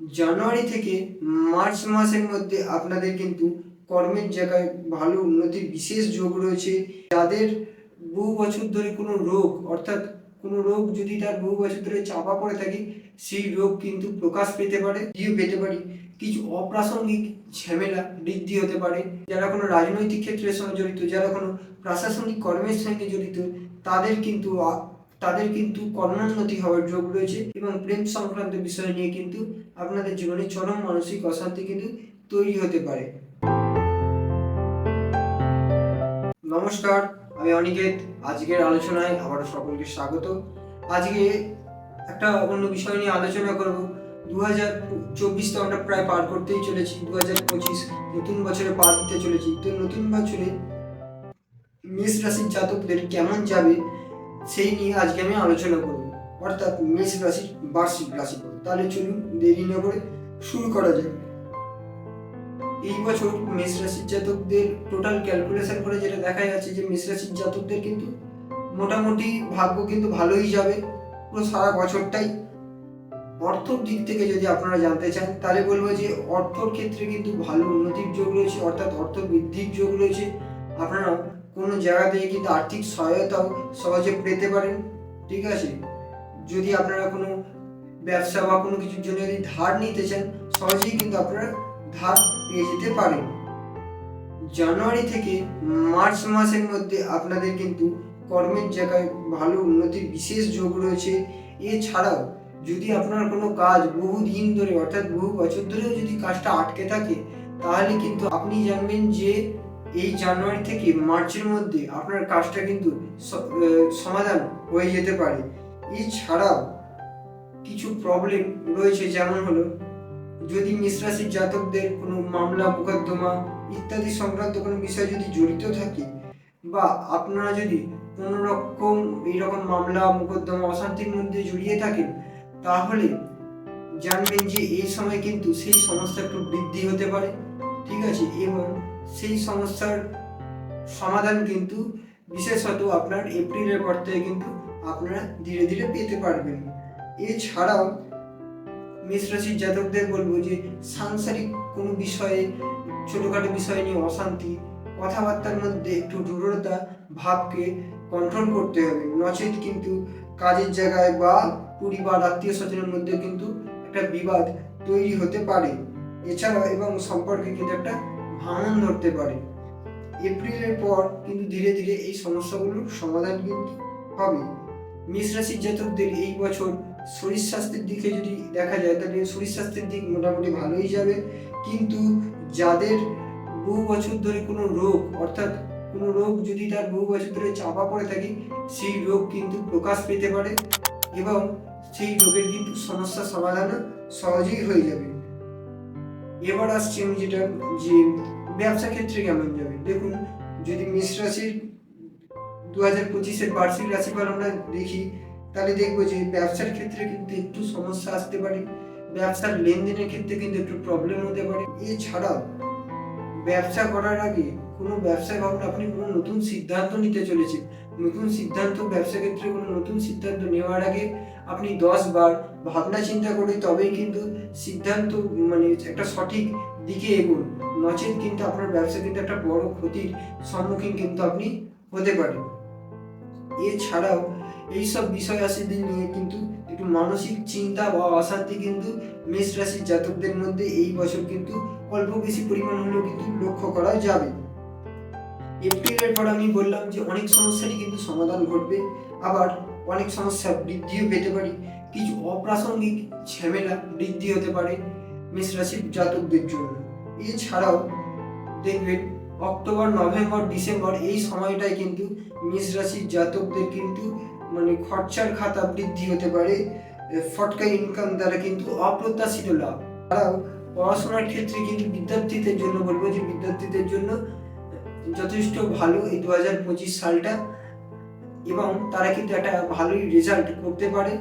জানুয়ারি থেকে মার্চ মাসের মধ্যে আপনাদের কিন্তু কর্মের জায়গায় ভালো উন্নতির বিশেষ যোগ রয়েছে। যাদের বহু বছর ধরে কোনো রোগ, অর্থাৎ কোনো রোগ যদি তার বহু বছর ধরে চাপা পড়ে থাকে, সেই রোগ কিন্তু প্রকাশ পেতে পারে দিয়ে পেতে পারি। কিছু অপ্রাসঙ্গিক ঝামেলা বৃদ্ধি হতে পারে। যারা কোনো রাজনৈতিক ক্ষেত্রের সঙ্গে জড়িত, যারা কোনো প্রশাসনিক কর্মের সঙ্গে জড়িত, তাদের কিন্তু তাদের কিন্তু কর্মোন্নতি হওয়ার যোগ রয়েছে এবং প্রেম সংক্রান্ত বিষয় নিয়ে কিন্তু আপনাদের জীবনে চরম মানসিক অশান্তি কিন্তু তৈরি হতে পারে। নমস্কার, আমি অনিকেত। আজকের আলোচনায় আবারও সকলকে স্বাগত। আজকে একটা অন্য বিষয় নিয়ে আলোচনা করব। দু হাজার চব্বিশ তো আমরা প্রায় পার করতেই চলেছি। দু হাজার পঁচিশ নতুন বছরে পা দিতে চলেছি। তো নতুন বছরে মেষ রাশির জাতকদের কেমন যাবে? সেই নিয়ে আজকে আমি আলোচনা করব। অর্থাৎ মেষ রাশির বার্ষিক রাশিফল তাহলে চলুন দেরি না করে শুরু করা যাক। এই বছর মেষ রাশির জাতকদের টোটাল ক্যালকুলেশন করে যেটা দেখা যাচ্ছে যে মেষ রাশির জাতকদের কিন্তু মোটামুটি ভাগ্য কিন্তু ভালোই যাবে পুরো সারা বছরটাই। অর্থর দিক থেকে যদি আপনারা জানতে চান, তাহলে বলব যে অর্থর ক্ষেত্রে কিন্তু ভালো উন্নতির যোগ রয়েছে, অর্থাৎ অর্থ বৃদ্ধির যোগ রয়েছে। আপনারা কোনো জায়গা থেকে কিন্তু আর্থিক সহায়তাও সহজে পেতে পারেন, ঠিক আছে? যদি আপনারা কোনো ব্যবসা বা কোনো কিছুর জন্য যদি ধার নিতে চান, সহজেই কিন্তু আপনারা ধার পেয়ে যেতে পারেন। জানুয়ারি থেকে মার্চ মাসের মধ্যে আপনাদের কিন্তু কর্মের জায়গায় ভালো উন্নতির বিশেষ যোগ রয়েছে। এছাড়াও যদি আপনার কোনো কাজ বহু দিন ধরে, অর্থাৎ বহু বছর ধরেও যদি কাজটা আটকে থাকে, তাহলে কিন্তু আপনি জানবেন যে এই জানুয়ারি থেকে মার্চের মধ্যে আপনার কাজটা কিন্তু সমাধান হয়ে যেতে পারে। এছাড়াও কিছু প্রবলেম রয়েছে যেমন হলো, যদি মিশ্রাশির জাতকদের কোনো মামলা, মোকদ্দমা ইত্যাদি সংক্রান্ত কোনো বিষয় যদি জড়িত থাকে বা আপনারা যদি কোনো রকম এইরকম মামলা, মোকদ্দমা, অশান্তির মধ্যে জড়িয়ে থাকেন, তাহলে জানবেন যে এই সময় কিন্তু সেই সমস্যা একটু বৃদ্ধি হতে পারে। ঠিক আছে? এবং সেই সমস্যার সমাধান কিন্তু বিশেষত আপনার এপ্রিলের পর থেকে কিন্তু আপনারা ধীরে ধীরে পেতে পারবেন। এছাড়াও মেষ রাশির জাতকদের বলব যে, সাংসারিক কোনো বিষয়ে, ছোটোখাটো বিষয় নিয়ে অশান্তি, কথাবার্তার মধ্যে একটু দূরতা ভাবকে কন্ট্রোল করতে হবে। নচেত কিন্তু কাজের জায়গায় বা পরিবার, আত্মীয় স্বজনের মধ্যে কিন্তু একটা বিবাদ তৈরি হতে পারে। এছাড়াও এবং সম্পর্কে কিন্তু একটা ভাঙন ধরতে পারে। এপ্রিলের পর কিন্তু ধীরে ধীরে এই সমস্যাগুলোর সমাধান কিন্তু হবে। মেষ রাশির জাতকদের এই বছর শরীর স্বাস্থ্যের দিকে যদি দেখা যায়, তাহলে শরীর স্বাস্থ্যের দিক মোটামুটি ভালোই যাবে। কিন্তু যাদের বহু বছর ধরে কোনো রোগ, অর্থাৎ কোনো রোগ যদি তার বহু বছর ধরে চাপা পড়ে থাকে, সেই রোগ কিন্তু প্রকাশ পেতে পারে এবং সেই রোগের কিন্তু সমস্যা সমাধানও সহজেই হয়ে যাবে। এবার আসছি আমি যেটা, যে ব্যবসা ক্ষেত্রে কেমন যাবে? দেখুন, যদি মেষ রাশির দু হাজার পঁচিশের বার্ষিক রাশিফল আমরা দেখি, তাহলে দেখব যে ব্যবসার ক্ষেত্রে কিন্তু একটু সমস্যা আসতে পারে। ব্যবসার লেনদেনের ক্ষেত্রে কিন্তু একটু প্রবলেম হতে পারে। এছাড়াও ব্যবসা করার আগে কোনো ব্যবসায় ভাবুন আপনি কোনো নতুন সিদ্ধান্ত নিতে চলেছেন। নতুন সিদ্ধান্ত, ব্যবসা ক্ষেত্রে কোনো নতুন সিদ্ধান্ত নেওয়ার আগে আপনি দশ বার ভাবনা চিন্তা করে তবেই কিন্তু সিদ্ধান্ত মানে একটা সঠিক দিকে এগোন। নচেত কিন্তু আপনার ব্যবসা কিন্তু একটা বড় ক্ষতির সম্মুখীন কিন্তু আপনি হতে পারেন। এছাড়াও এইসব বিষয় আসিদের নিয়ে কিন্তু একটু মানসিক চিন্তা বা অশান্তি কিন্তু মেষ রাশির জাতকদের মধ্যে এই বছর কিন্তু অল্প বেশি পরিমাণ হলেও কিন্তু লক্ষ্য করা যাবে। এপ্রিলের পর আমি বললাম যে অনেক সমস্যারই কিন্তু সমাধান ঘটবে। আবার অনেক সমস্যা বৃদ্ধিও পেতে পারি। কিছু অপ্রাসঙ্গিক ঝামেলা বৃদ্ধি হতে পারে মেষ রাশির জাতকদের জন্য। এছাড়াও দেখবেন অক্টোবর, নভেম্বর, ডিসেম্বর এই সময়টায় কিন্তু মেষ রাশির জাতকদের কিন্তু মানে খরচার খাতা বৃদ্ধি হতে পারে। ফটকা ইনকাম দ্বারা কিন্তু অপ্রত্যাশিত লাভ। তারাও পড়াশোনার ক্ষেত্রে কিন্তু বিদ্যার্থীদের জন্য বলব যে বিদ্যার্থীদের জন্য যথেষ্ট ভালো এই দু হাজার পঁচিশ সালটা এবং তারা কিন্তু একটা ভালোই রেজাল্ট করতে পারে।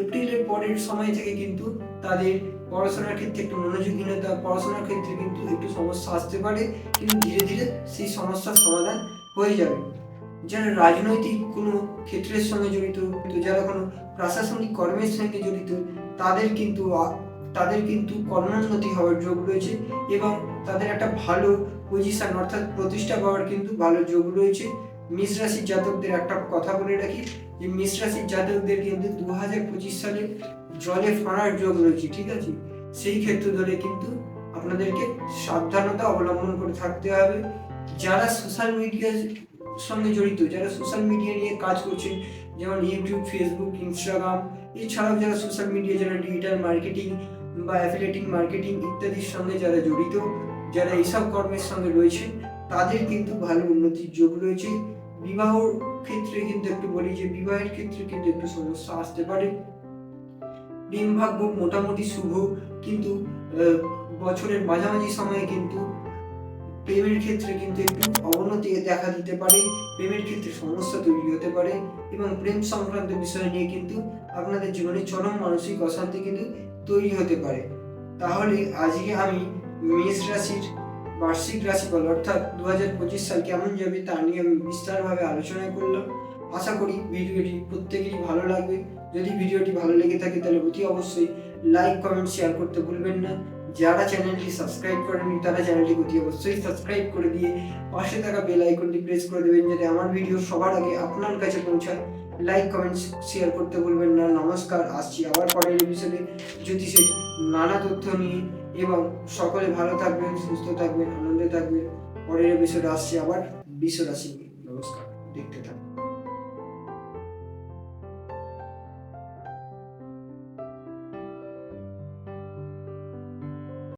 এপ্রিলের পরের সময় থেকে কিন্তু তাদের পড়াশোনার ক্ষেত্রে একটু মনোযোগহীনতা, পড়াশোনার ক্ষেত্রে কিন্তু একটু সমস্যা আসতে পারে, কিন্তু ধীরে ধীরে সেই সমস্যার সমাধান হয়ে যাবে। যারা রাজনৈতিক কোনো ক্ষেত্রের সঙ্গে জড়িত, যারা কোনো প্রশাসনিক কর্মের সঙ্গে জড়িত, তাদের কিন্তু তাদের কিন্তু কর্মোন্নতি হওয়ার যোগ রয়েছে এবং তাদের একটা ভালো পজিশন অর্থাৎ প্রতিষ্ঠা পাওয়ার কিন্তু ভালো যোগ রয়েছে। মিস রাশির জাতকদের একটা কথা বলে রাখি যে মিস রাশির জাতকদের কিন্তু দু হাজার পঁচিশ সালে জলে ফাঁড়ার যোগ রয়েছে, ঠিক আছে? সেই ক্ষেত্র ধরে কিন্তু আপনাদেরকে সাবধানতা অবলম্বন করে থাকতে হবে। যারা সোশ্যাল মিডিয়ার সঙ্গে জড়িত, যারা সোশ্যাল মিডিয়া নিয়ে কাজ করছেন, যেমন ইউটিউব ফেসবুক ইনস্টাগ্রাম এছাড়াও যারা সোশ্যাল মিডিয়া যারা ডিজিটাল মার্কেটিং বা অ্যাফিলেটিং মার্কেটিং ইত্যাদির সঙ্গে যারা জড়িত, যারা এইসব কর্মের সঙ্গে রয়েছে, তাদের কিন্তু ভালো উন্নতির যোগ রয়েছে। বিবাহ ক্ষেত্রে কিন্তু একটু বলি যে, বিবাহের ক্ষেত্রে কিন্তু একটু সমস্যা আসতে পারে। প্রেম ভাগ্য মোটামুটি শুভ, কিন্তু বছরের মাঝামাঝি সময়ে কিন্তু প্রেমের ক্ষেত্রে কিন্তু একটু অবনতি দেখা দিতে পারে। প্রেমের ক্ষেত্রে সমস্যা তৈরি হতে পারে। এবং প্রেম সংক্রান্ত বিষয় নিয়ে কিন্তু আপনাদের জীবনে চরম মানসিক অশান্তি কিন্তু তৈরি হতে পারে। তাহলে আজকে আমি মেষ রাশির বার্ষিক রাশিফল অর্থাৎ দু হাজার পঁচিশ সাল কেমন যাবে তা নিয়ে আমি বিস্তারভাবে আলোচনা করলাম। আশা করি ভিডিওটি প্রত্যেকেরই ভালো লাগবে। যদি ভিডিওটি ভালো লেগে থাকে তাহলে অতি অবশ্যই লাইক, কমেন্ট, শেয়ার করতে ভুলবেন না। যারা চ্যানেলটি সাবস্ক্রাইব করেনি তারা চ্যানেলটি অতি অবশ্যই সাবস্ক্রাইব করে দিয়ে পাশে থাকা বেল আইকনটি প্রেস করে দেবেন, যাতে আমার ভিডিও সবার আগে আপনার কাছে পৌঁছায়। লাইক কমেন্ট শেয়ার করতে ভুলবেন না। নমস্কার, আসছি আবার পরের এপিসোডে জ্যোতিষের নানা তথ্য নিয়ে। এবং সকলে ভালো থাকবেন, সুস্থ থাকবেন, আনন্দে থাকবেন। পরের এপিসোডে আসছি আবার বিশ্ব রাশি নমস্কার, দেখতে থাকুন।